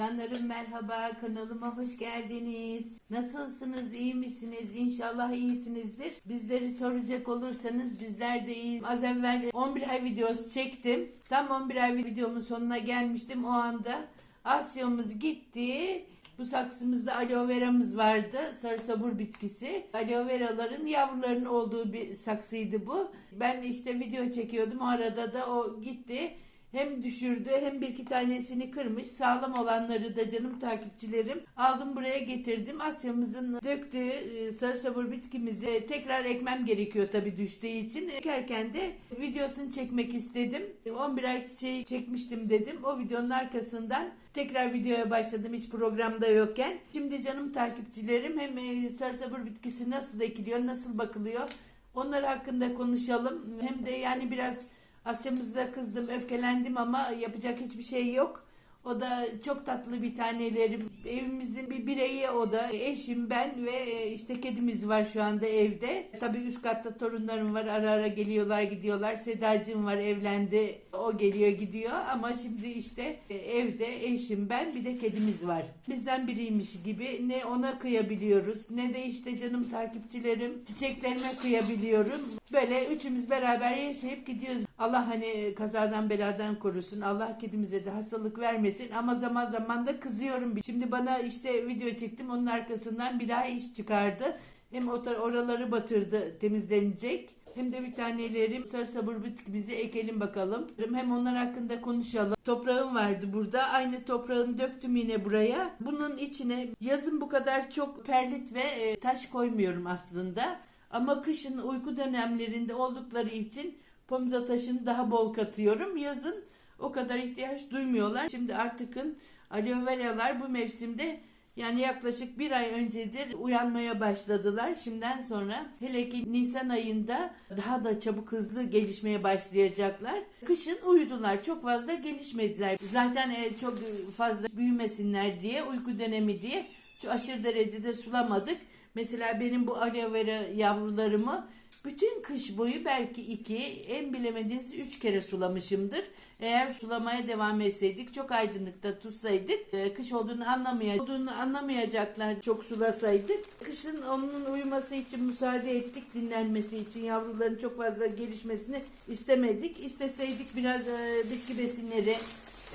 Canlarım merhaba kanalıma hoş geldiniz. Nasılsınız iyi misiniz? İnşallah iyisinizdir. Bizleri soracak olursanız bizler de iyiyiz. Az evvel 11 ay videosu çektim. Tam 11 ay videomun sonuna gelmiştim. O anda Asya'mız gitti. Bu saksımızda aloe veramız vardı. Sarı sabur bitkisi. Aloe veraların yavrularının olduğu bir saksıydı bu. Ben işte video çekiyordum. O arada da o gitti. Hem düşürdü hem bir iki tanesini kırmış. Sağlam olanları da canım takipçilerim aldım buraya getirdim. Asya'mızın döktüğü e, sarı sabur bitkimizi tekrar ekmem gerekiyor tabii düştüğü için. Ekerken de videosunu çekmek istedim. 11 ay şey çekmiştim dedim. O videonun arkasından tekrar videoya başladım hiç programda yokken. Şimdi canım takipçilerim hem e, sarı sabur bitkisi nasıl ekiliyor, nasıl bakılıyor onlar hakkında konuşalım. Hem de yani biraz Asya'mızda kızdım, öfkelendim ama yapacak hiçbir şey yok. O da çok tatlı bir tanelerim. Evimizin bir bireyi o da. Eşim, ben ve e, işte kedimiz var şu anda evde. Tabii üst katta torunlarım var. Ara ara geliyorlar gidiyorlar. Sedacığım var evlendi. O geliyor gidiyor ama şimdi işte e, evde eşim, ben bir de kedimiz var. Bizden biriymiş gibi ne ona kıyabiliyoruz ne de işte canım takipçilerim çiçeklerime kıyabiliyorum. Böyle üçümüz beraber yaşayıp gidiyoruz. Allah hani kazadan beladan korusun. Allah kedimize de hastalık vermesin. Ama zaman zaman da kızıyorum. Şimdi bana işte video çektim. Onun arkasından bir daha iş çıkardı. Hem oraları batırdı temizlenecek. Hem de bir tanelerim sarı sabır bitkimizi ekelim bakalım. Hem onlar hakkında konuşalım. Toprağım vardı burada. Aynı toprağını döktüm yine buraya. Bunun içine yazın bu kadar çok perlit ve e, taş koymuyorum aslında. Ama kışın uyku dönemlerinde oldukları için pomiza taşını daha bol katıyorum. Yazın o kadar ihtiyaç duymuyorlar. Şimdi artıkın aloe veralar bu mevsimde yani yaklaşık bir ay öncedir uyanmaya başladılar. Şimdiden sonra hele ki Nisan ayında daha da çabuk hızlı gelişmeye başlayacaklar. Kışın uyudular. Çok fazla gelişmediler. Zaten e, çok fazla büyümesinler diye uyku dönemi diye aşırı derecede sulamadık. Mesela benim bu aloe vera yavrularımı bütün kış boyu belki iki, en bilemediğiniz üç kere sulamışımdır. Eğer sulamaya devam etseydik, çok aydınlıkta tutsaydık, e, kış olduğunu anlamaya, olduğunu anlamayacaklar çok sulasaydık. Kışın onun uyuması için müsaade ettik, dinlenmesi için yavruların çok fazla gelişmesini istemedik. İsteseydik biraz e, bitki besinleri,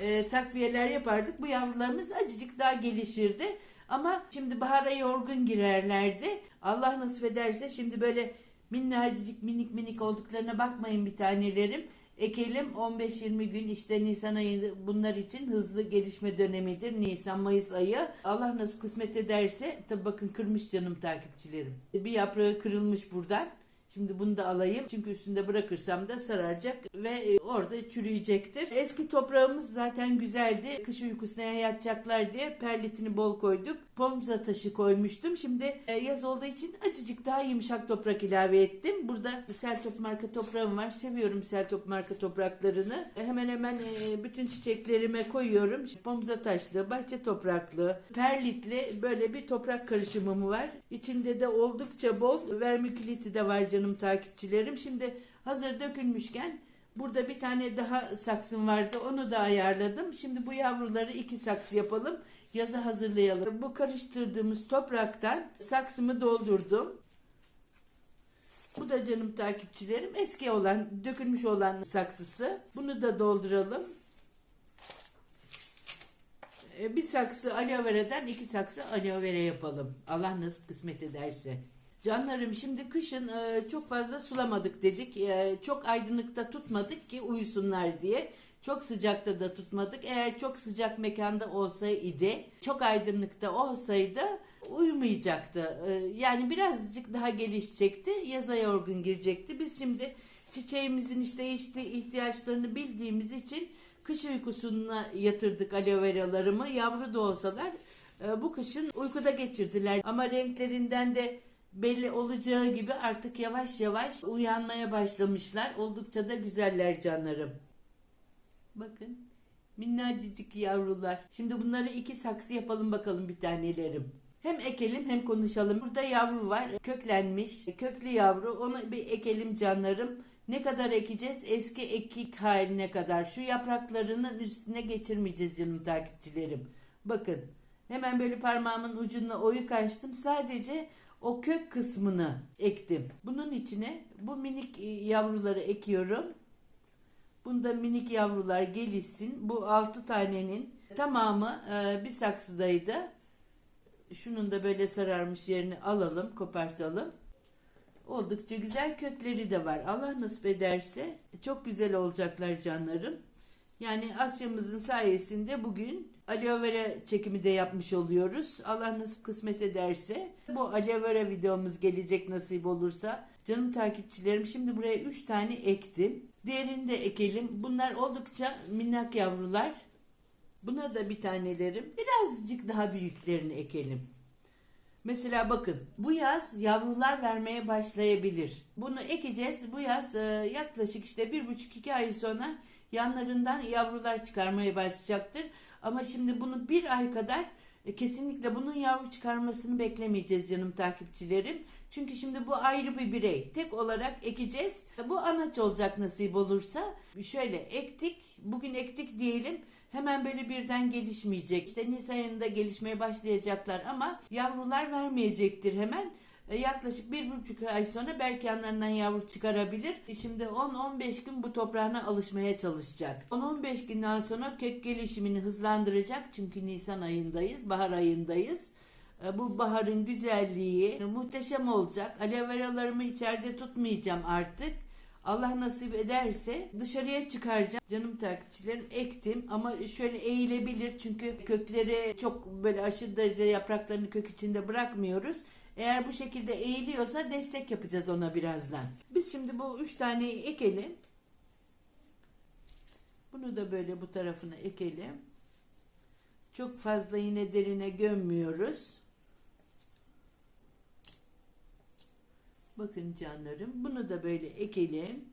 e, takviyeler yapardık. Bu yavrularımız acıcık daha gelişirdi. Ama şimdi bahara yorgun girerlerdi. Allah nasip ederse şimdi böyle minnacık minik minik olduklarına bakmayın bir tanelerim. Ekelim 15-20 gün işte Nisan ayı bunlar için hızlı gelişme dönemidir. Nisan Mayıs ayı. Allah nasıl kısmet ederse tabi bakın kırmış canım takipçilerim. Bir yaprağı kırılmış buradan. Şimdi bunu da alayım. Çünkü üstünde bırakırsam da sararacak ve e, orada çürüyecektir. Eski toprağımız zaten güzeldi. Kış uykusuna yatacaklar diye perlitini bol koyduk. Pomza taşı koymuştum. Şimdi e, yaz olduğu için acıcık daha yumuşak toprak ilave ettim. Burada Seltop marka toprağım var. Seviyorum Seltop marka topraklarını. Hemen hemen e, bütün çiçeklerime koyuyorum. Pomza taşlı, bahçe topraklı, perlitli böyle bir toprak karışımım var. İçinde de oldukça bol vermikuliti de var canım takipçilerim. Şimdi hazır dökülmüşken burada bir tane daha saksım vardı. Onu da ayarladım. Şimdi bu yavruları iki saksı yapalım. Yaza hazırlayalım. Bu karıştırdığımız topraktan saksımı doldurdum. Bu da canım takipçilerim eski olan, dökülmüş olan saksısı. Bunu da dolduralım. Ee, Bir saksı aloe vera'dan iki saksı aloe vera yapalım. Allah nasip kısmet ederse. Canlarım şimdi kışın e, çok fazla sulamadık dedik. E, Çok aydınlıkta tutmadık ki uyusunlar diye. Çok sıcakta da tutmadık. Eğer çok sıcak mekanda olsaydı, çok aydınlıkta olsaydı uyumayacaktı. E, Yani birazcık daha gelişecekti. Yaza yorgun girecekti. Biz şimdi çiçeğimizin işte işte ihtiyaçlarını bildiğimiz için kış uykusuna yatırdık aloe veralarımı. Yavru da olsalar e, bu kışın uykuda geçirdiler. Ama renklerinden de belli olacağı gibi artık yavaş yavaş uyanmaya başlamışlar. Oldukça da güzeller canlarım. Bakın minnacık yavrular. Şimdi bunları iki saksı yapalım bakalım bir tanelerim. Hem ekelim hem konuşalım. Burada yavru var. Köklenmiş. Köklü yavru. Onu bir ekelim canlarım. Ne kadar ekeceğiz? Eski ekik haline kadar. Şu yapraklarının üstüne geçirmeyeceğiz canım takipçilerim. Bakın hemen böyle parmağımın ucuna oyuk açtım. Sadece o kök kısmını ektim. Bunun içine bu minik e, yavruları ekiyorum. Bunda minik yavrular gelişsin. Bu 6 tanenin tamamı e, bir saksıdaydı. Şunun da böyle sararmış yerini alalım, kopartalım. Oldukça güzel kökleri de var. Allah nasip ederse çok güzel olacaklar canlarım. Yani Asya'mızın sayesinde bugün aloe vera çekimi de yapmış oluyoruz. Allah nasip kısmet ederse bu aloe vera videomuz gelecek nasip olursa. Canım takipçilerim şimdi buraya 3 tane ektim. Diğerini de ekelim. Bunlar oldukça minnak yavrular. Buna da bir tanelerim. Birazcık daha büyüklerini ekelim. Mesela bakın bu yaz yavrular vermeye başlayabilir. Bunu ekeceğiz. Bu yaz e, yaklaşık işte bir buçuk iki ay sonra yanlarından yavrular çıkarmaya başlayacaktır. Ama şimdi bunu bir ay kadar e, kesinlikle bunun yavru çıkarmasını beklemeyeceğiz canım takipçilerim. Çünkü şimdi bu ayrı bir birey. Tek olarak ekeceğiz. Bu anaç olacak nasip olursa. Şöyle ektik. Bugün ektik diyelim. Hemen böyle birden gelişmeyecek. İşte Nisan ayında gelişmeye başlayacaklar ama yavrular vermeyecektir hemen. E, Yaklaşık bir buçuk ay sonra belki yanlarından yavru çıkarabilir. E, Şimdi 10-15 gün bu toprağına alışmaya çalışacak. 10-15 günden sonra kök gelişimini hızlandıracak. Çünkü Nisan ayındayız, bahar ayındayız. E, Bu baharın güzelliği muhteşem olacak. Aloe veralarımı içeride tutmayacağım artık. Allah nasip ederse dışarıya çıkaracağım. Canım takipçilerim ektim ama şöyle eğilebilir çünkü kökleri çok böyle aşırı derece yapraklarını kök içinde bırakmıyoruz. Eğer bu şekilde eğiliyorsa destek yapacağız ona birazdan. Biz şimdi bu üç taneyi ekelim. Bunu da böyle bu tarafına ekelim. Çok fazla yine derine gömmüyoruz. Bakın canlarım bunu da böyle ekelim.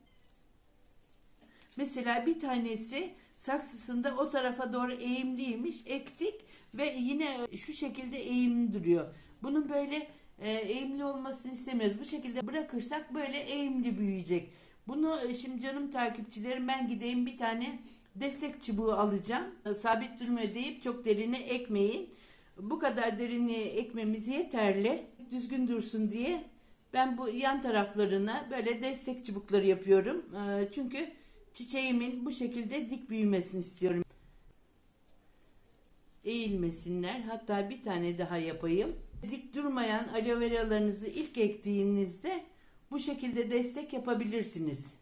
Mesela bir tanesi saksısında o tarafa doğru eğimliymiş. Ektik ve yine şu şekilde eğimli duruyor. Bunun böyle e, eğimli olmasını istemiyoruz. Bu şekilde bırakırsak böyle eğimli büyüyecek. Bunu e, şimdi canım takipçilerim ben gideyim bir tane destek çubuğu alacağım. E, Sabit durmuyor deyip çok derine ekmeyin. Bu kadar derinliğe ekmemiz yeterli. Düzgün dursun diye ben bu yan taraflarına böyle destek çubukları yapıyorum. E, Çünkü çiçeğimin bu şekilde dik büyümesini istiyorum. Eğilmesinler. Hatta bir tane daha yapayım. Dik durmayan aloe veralarınızı ilk ektiğinizde bu şekilde destek yapabilirsiniz.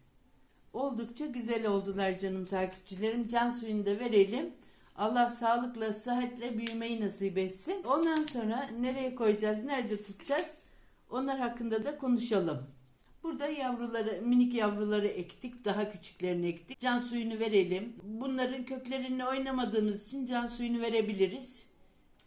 Oldukça güzel oldular canım takipçilerim. Can suyunu da verelim. Allah sağlıkla, sıhhatle büyümeyi nasip etsin. Ondan sonra nereye koyacağız, nerede tutacağız? Onlar hakkında da konuşalım. Burada yavruları, minik yavruları ektik. Daha küçüklerini ektik. Can suyunu verelim. Bunların köklerini oynamadığımız için can suyunu verebiliriz.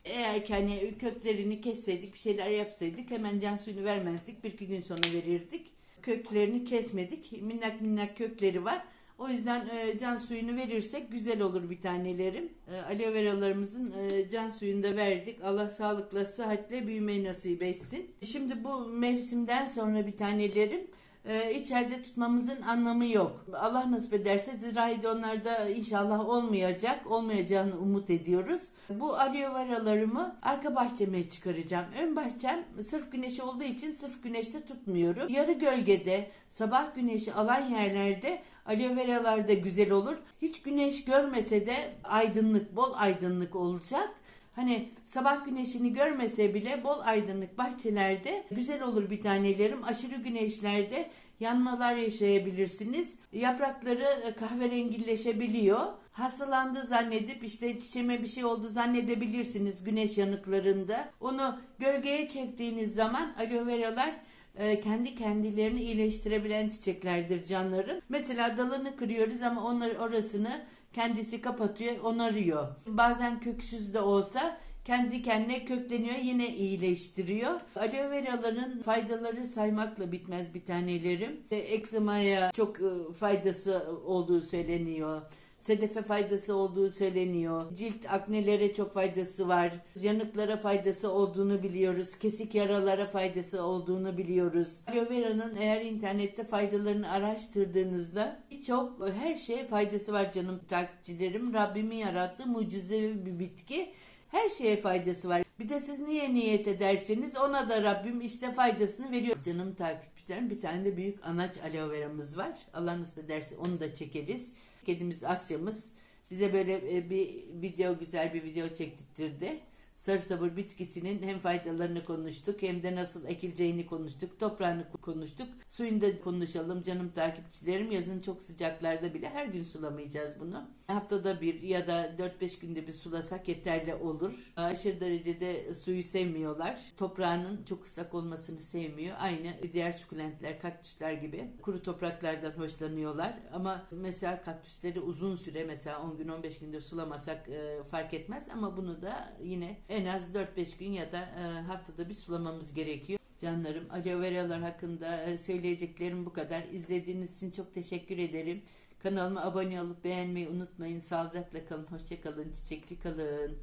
Eğer ki hani köklerini kesseydik, bir şeyler yapsaydık hemen can suyunu vermezdik. Bir iki gün sonra verirdik. Köklerini kesmedik. Minnak minnak kökleri var. O yüzden e, can suyunu verirsek güzel olur bir tanelerim. E, aloe veralarımızın e, can suyunu da verdik. Allah sağlıkla, sıhhatle büyümeyi nasip etsin. Şimdi bu mevsimden sonra bir tanelerim e, içeride tutmamızın anlamı yok. Allah nasip ederse zirahide onlarda inşallah olmayacak. Olmayacağını umut ediyoruz. Bu aloe veralarımı arka bahçeme çıkaracağım. Ön bahçem sırf güneş olduğu için sırf güneşte tutmuyorum. Yarı gölgede sabah güneşi alan yerlerde aloe veralar da güzel olur. Hiç güneş görmese de aydınlık, bol aydınlık olacak. Hani sabah güneşini görmese bile bol aydınlık bahçelerde güzel olur bir tanelerim. Aşırı güneşlerde yanmalar yaşayabilirsiniz. Yaprakları kahverengileşebiliyor. Hastalandı zannedip işte çiçeğime bir şey oldu zannedebilirsiniz güneş yanıklarında. Onu gölgeye çektiğiniz zaman aloe veralar e, kendi kendilerini iyileştirebilen çiçeklerdir canlarım. Mesela dalını kırıyoruz ama onları orasını kendisi kapatıyor, onarıyor. Bazen köksüz de olsa kendi kendine kökleniyor, yine iyileştiriyor. Aloe veraların faydaları saymakla bitmez bir tanelerim. Ekzemaya çok e, faydası olduğu söyleniyor. Sedefe faydası olduğu söyleniyor. Cilt aknelere çok faydası var. Yanıklara faydası olduğunu biliyoruz. Kesik yaralara faydası olduğunu biliyoruz. Aloe vera'nın eğer internette faydalarını araştırdığınızda birçok her şeye faydası var canım takipçilerim. Rabbimin yarattığı mucizevi bir bitki. Her şeye faydası var. Bir de siz niye niyet ederseniz ona da Rabbim işte faydasını veriyor. Canım takipçilerim bir tane de büyük anaç aloe veramız var. Allah nasip ederse onu da çekeriz. Kedimiz Asya'mız bize böyle e, bir video güzel bir video çektirdi. Sarı sabır bitkisinin hem faydalarını konuştuk hem de nasıl ekileceğini konuştuk. Toprağını konuştuk. Suyunu da konuşalım canım takipçilerim. Yazın çok sıcaklarda bile her gün sulamayacağız bunu. Haftada bir ya da 4-5 günde bir sulasak yeterli olur. Aşırı derecede suyu sevmiyorlar. Toprağının çok ıslak olmasını sevmiyor. Aynı diğer sukulentler, kaktüsler gibi kuru topraklardan hoşlanıyorlar. Ama mesela kaktüsleri uzun süre mesela 10 gün 15 günde sulamasak e, fark etmez ama bunu da yine en az 4-5 gün ya da e, haftada bir sulamamız gerekiyor. Canlarım, aloe veralar hakkında e, söyleyeceklerim bu kadar. İzlediğiniz için çok teşekkür ederim. Kanalıma abone olup beğenmeyi unutmayın. Sağlıcakla kalın, hoşça kalın, çiçekli kalın.